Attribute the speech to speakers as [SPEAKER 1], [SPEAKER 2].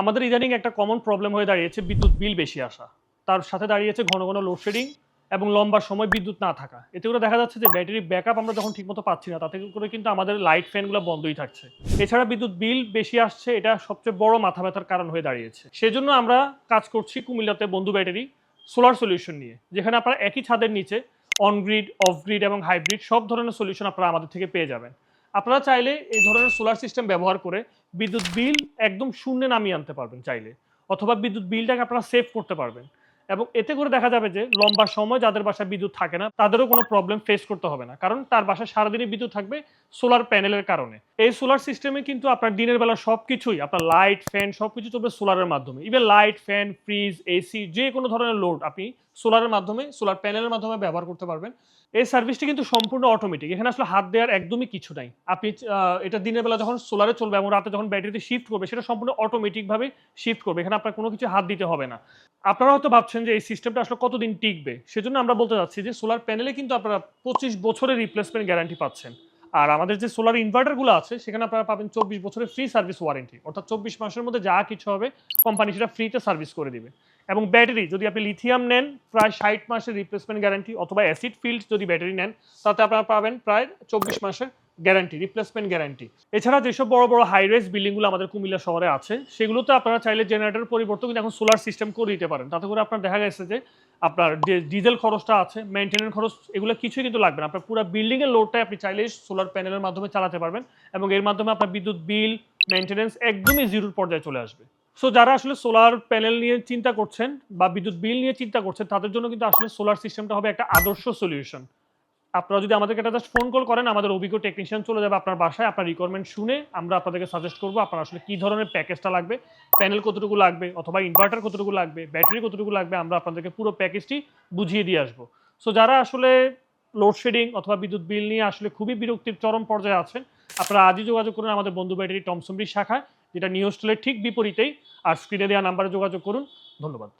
[SPEAKER 1] আমাদের ইদানিং একটা কমন প্রবলেম হয়ে দাঁড়িয়েছে বিদ্যুৎ বিল বেশি আসা। তার সাথে দাঁড়িয়েছে ঘন ঘন লোডশেডিং এবং লম্বা সময় বিদ্যুৎ না থাকা। এতে করে দেখা যাচ্ছে যে ব্যাটারি ব্যাকআপ আমরা যখন ঠিকমতো পাচ্ছি না, তাতে করে কিন্তু আমাদের লাইট ফ্যানগুলো বন্ধই থাকছে। এছাড়া বিদ্যুৎ বিল বেশি আসছে, এটা সবচেয়ে বড় মাথা ব্যথার কারণ হয়ে দাঁড়িয়েছে। সেজন্য আমরা কাজ করছি কুমিল্লাতে বন্ধু ব্যাটারি সোলার সলিউশন নিয়ে, যেখানে আপনারা একই ছাদের নিচে অন গ্রিড অফ গ্রিড এবং হাইব্রিড সব ধরনের সলিউশন আপনারা আমাদের থেকে পেয়ে যাবেন। আপনারা চাইলে এই ধরনের সোলার সিস্টেম ব্যবহার করে বিদ্যুৎ বিল একদম শূন্যে নামিয়ে আনতে পারবেন চাইলে, অথবা বিদ্যুৎ বিলটাকে আপনারা সেভ করতে পারবেন। এবং এতে করে দেখা যাবে যে লম্বা সময় যাদের বাসায় বিদ্যুৎ থাকে না, তাদেরও কোনো প্রবলেম ফেস করতে হবে না। কারণ তার বাসায় সারাদিনই বিদ্যুৎ থাকবে সোলার প্যানেলের কারণে। এই সোলার সিস্টেমে কিন্তু আপনার দিনের বেলা সব কিছুই আপনার লাইট ফ্যান সব কিছু চলবে সোলারের মাধ্যমে। Even light fan fridge AC যে কোনো ধরনের লোড আপনি সোলারের মাধ্যমে সোলার প্যানেলের মাধ্যমে ব্যবহার করতে পারবেন। এই সার্ভিসটি কিন্তু সম্পূর্ণ অটোমেটিক এখানে আসলে হাত দেওয়ার একদমই কিছু নাই। আপনি এটা দিনের বেলা যখন সোলারে চলবে এবং রাতে যখন ব্যাটারিতে শিফট করবে, সেটা সম্পূর্ণ অটোমেটিকভাবে শিফট করবে, এখানে আপনার কোনো কিছু হাত দিতে হবে না। আপনারা হয়তো ভাবছেন যে এই সিস্টেমটা আসলে কতদিন টিকবে? সেজন্য আমরা বলতে চাচ্ছি যে সোলার প্যানেলে কিন্তু আপনারা পঁচিশ বছরের রিপ্লেসমেন্ট গ্যারান্টি পাচ্ছেন। আর আমাদের যে সোলার ইনভার্টারগুলো আছে, সেখানে আপনারা পাবেন চব্বিশ বছরের ফ্রি সার্ভিস ওয়ারেন্টি অর্থাৎ চব্বিশ মাসের মধ্যে যা কিছু হবে কোম্পানি সেটা ফ্রিতে সার্ভিস করে দিবে। এবং ব্যাটারি যদি আপনি লিথিয়াম নেন, প্রায় ষাট মাসের রিপ্লেসমেন্ট গ্যারান্টি অথবা অ্যাসিড ফিল্ড যদি ব্যাটারি নেন, তাতে আপনারা পাবেন প্রায় চব্বিশ মাসের গ্যারান্টি রিপ্লেসমেন্ট গ্যারান্টি এছাড়া যেসব বড় বড় হাই রেস বিল্ডিংগুলো আমাদের কুমিল্লা শহরে আছে, সেগুলোতে আপনারা চাইলে জেনারেটর পরিবর্তন কিন্তু এখন সোলার সিস্টেম করে দিতে পারেন। তাতে করে আপনার দেখা গেছে যে আপনার ডিজেল খরচটা আছে মেনটেনেন্স খরচ, এগুলো কিছুই কিন্তু লাগবে না। আপনার পুরো বিল্ডিংয়ের লোডটাই আপনি চাইলে সোলার প্যানেলের মাধ্যমে চালাতে পারবেন এবং এর মাধ্যমে আপনার বিদ্যুৎ বিল মেনটেনেন্স একদমই জিরোর পর্যায়ে চলে আসবে। সো যারা আসলে সোলার প্যানেল নিয়ে চিন্তা করছেন বা বিদ্যুৎ বিল নিয়ে চিন্তা করছেন, তাদের জন্য কিন্তু আসলে সোলার সিস্টেমটা হবে একটা আদর্শ সলিউশন আপনারা যদি আমাদেরকে একটা জাস্ট ফোন কল করেন, আমাদের অভিজ্ঞ টেকনিশিয়ান চলে যাবে আপনার বাসায়, আপনার রিকোয়ারমেন্ট শুনে আমরা আপনাদেরকে সাজেস্ট করব আপনার আসলে কী ধরনের প্যাকেজটা লাগবে প্যানেল কতটুকু লাগবে অথবা ইনভার্টার কতটুকু লাগবে ব্যাটারি কতটুকু লাগবে, আমরা আপনাদেরকে পুরো প্যাকেজটি বুঝিয়ে দিয়ে আসব। সো যারা আসলে লোডশেডিং অথবা বিদ্যুৎ বিল নিয়ে আসলে খুবই বিরক্তির চরম পর্যায়ে আছেন, আপনারা আজই যোগাযোগ করুন আমাদের বন্ধু ব্যাটারি টমসমরির শাখায়, যেটা নিউ হোস্টেলের ঠিক বিপরীতেই, আর স্ক্রিনে দেওয়া নাম্বারে যোগাযোগ করুন। ধন্যবাদ।